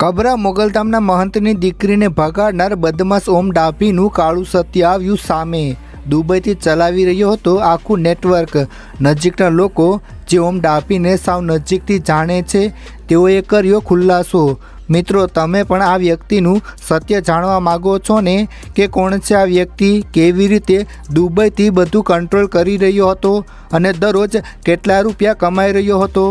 કબરા મોગલધામના મહંતની દીકરીને ભગાડનાર બદમાશ ઓમ ડાભીનું કાળું સત્ય આવ્યું સામે દુબઈથી ચલાવી રહ્યો હતો આખું નેટવર્ક. નજીકના લોકો જે ઓમ ડાભીને સાવ નજીકથી જાણે છે, તેઓએ કર્યો ખુલાસો મિત્રો, તમે પણ આ વ્યક્તિનું સત્ય જાણવા માગો છો ને કે કોણ છે આ વ્યક્તિ? કેવી રીતે દુબઈથી બધું કંટ્રોલ કરી રહ્યો હતો અને દરરોજ કેટલા રૂપિયા કમાઈ રહ્યો હતો?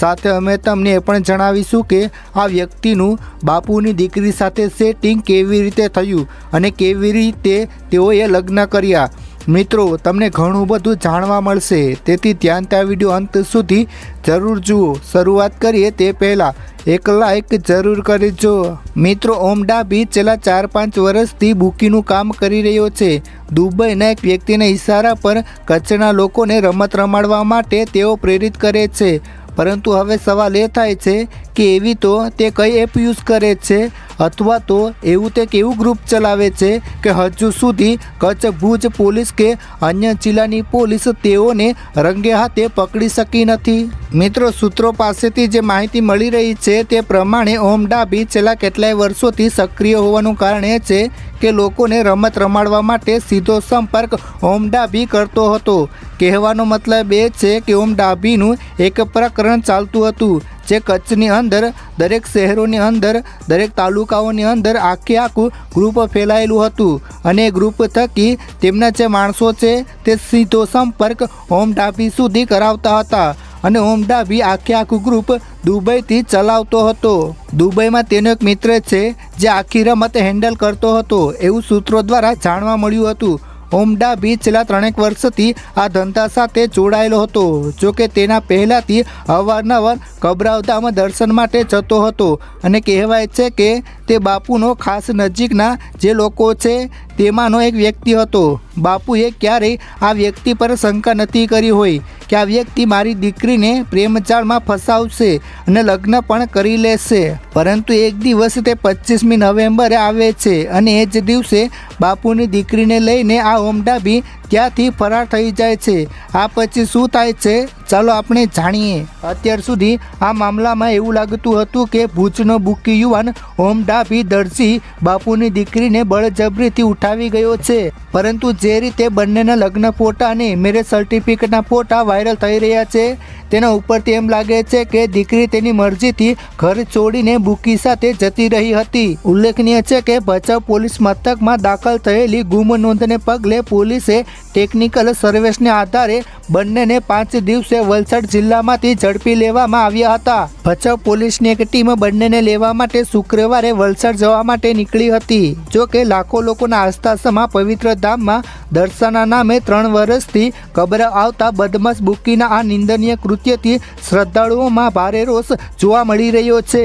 સાથે અમે તમને એ પણ જણાવીશું કે આ વ્યક્તિનું બાપુની દીકરી સાથે સેટિંગ કેવી રીતે થયું અને કેવી રીતે તેઓએ લગ્ન કર્યા. મિત્રો, તમને ઘણું બધું જાણવા મળશે. તેથી ધ્યાન આ વીડિયો અંત સુધી જરૂર જુઓ. શરૂઆત કરીએ તે પહેલાં. એક લાઈક જરૂર કરજો. મિત્રો ઓમ ડાબી છેલ્લા ચાર પાંચ વર્ષથી બુકીનું કામ કરી રહ્યો છે. દુબઈના એક વ્યક્તિના ઇશારા પર કચ્છના લોકોને રમત રમાડવા માટે તેઓ પ્રેરિત કરે છે. પરંતુ હવે સવાલ એ થાય છે કે એવી તો તે કઈ એપ યુઝ કરે છે? અથવા તો એવું તે કેવું ગ્રુપ ચલાવે છે કે હજુ સુધી કચ્છ ભુજ પોલીસ કે અન્ય જિલ્લાની પોલીસ તેઓને રંગે હાથે પકડી શકી નથી. મિત્રો, સૂત્રો પાસેથી જે માહિતી મળી રહી છે તે પ્રમાણે ઓમ ડાબી છેલ્લા કેટલાય વર્ષોથી સક્રિય હોવાનું કારણ એ છે કે લોકોને રમત રમાડવા માટે સીધો સંપર્ક ઓમ ડાબી કરતો હતો. કહેવાનો મતલબ એ છે કે ઓમ ડાબીનું એક પ્રકરણ ચાલતું હતું. જે કચ્છની અંદર, દરેક શહેરોની અંદર, દરેક તાલુકાઓની અંદર આખે આખું ગ્રુપ ફેલાયેલું હતું. અને ગ્રુપ થકી તેમના જે માણસો છે, તે સીધો સંપર્ક હોમ ડાભી સુધી કરાવતા હતા. અને હોમ ડાભી આખે આખું ગ્રુપ દુબઈથી ચલાવતો હતો. દુબઈમાં તેનો એક મિત્ર છે, જે આખી રમત હેન્ડલ કરતો હતો. એવું સૂત્રો દ્વારા જાણવા મળ્યું હતું. ઓમ બી છેલ્લા ત્રણેક વર્ષથી આ ધંધા સાથે જોડાયેલો હતો, જો કે તેના પહેલાંથી અવારનવાર કબરાવધામ દર્શન માટે જતો હતો. અને કહેવાય છે કે તે બાપુનો ખાસ નજીકના જે લોકો છે, તેમાંનો એક વ્યક્તિ હતો. બાપુએ ક્યારેય આ વ્યક્તિ પર શંકા નથી કરી હોય. કે આ વ્યક્તિ મારી દીકરીને પ્રેમજાળમાં ફસાવશે અને લગ્ન પણ કરી લેશે. પરંતુ એક દિવસ તે પચીસમી નવેમ્બરે આવે છે અને એ જ દિવસે બાપુની દીકરીને લઈને આ ઓમડાબી ત્યાંથી ફરાર થઈ જાય છે. આ પછી શું થાય છે? ચાલો આપણે જાણીએ. અત્યાર સુધી આ મામલામાં એવું લાગતું હતું કે ભુજનો બુકી યુવાન ઓમ ડાભી દરજી બાપુની દીકરીને બળજબરીથી ઉઠાવી ગયો છે. પરંતુ જે રીતે બંનેના લગ્ન ફોટા અને મેરેજ સર્ટિફિકેટના ફોટા વાયરલ થઈ રહ્યા છે તેના ઉપરથી એમ લાગે છે કે દીકરી તેની મરજીથી ઘર છોડીને બુકી સાથે જતી રહી હતી. ઉલ્લેખનીય છે કે ભચાઉ પોલીસ મથકમાં દાખલ થયેલી ગુમ નોંધને પગલે પોલીસે ટેકનિકલ સર્વેસને આધારે બંનેને પાંચ દિવસે વલસાડ જિલ્લામાંથી ઝડપી લેવામાં આવ્યા હતા. ભચાઉ પોલીસની એક ટીમ બંનેને લેવા માટે શુક્રવારે વલસાડ જવા માટે નીકળી હતી. જો કે લાખો લોકોના આસ્થાસમાં પવિત્ર ધામમાં દર્શનના નામે ત્રણ વર્ષથી કબર આવતા બદમાશ બુકીના આ નિંદનીય કૃત્યથી શ્રદ્ધાળુઓમાં ભારે રોષ જોવા મળી રહ્યો છે.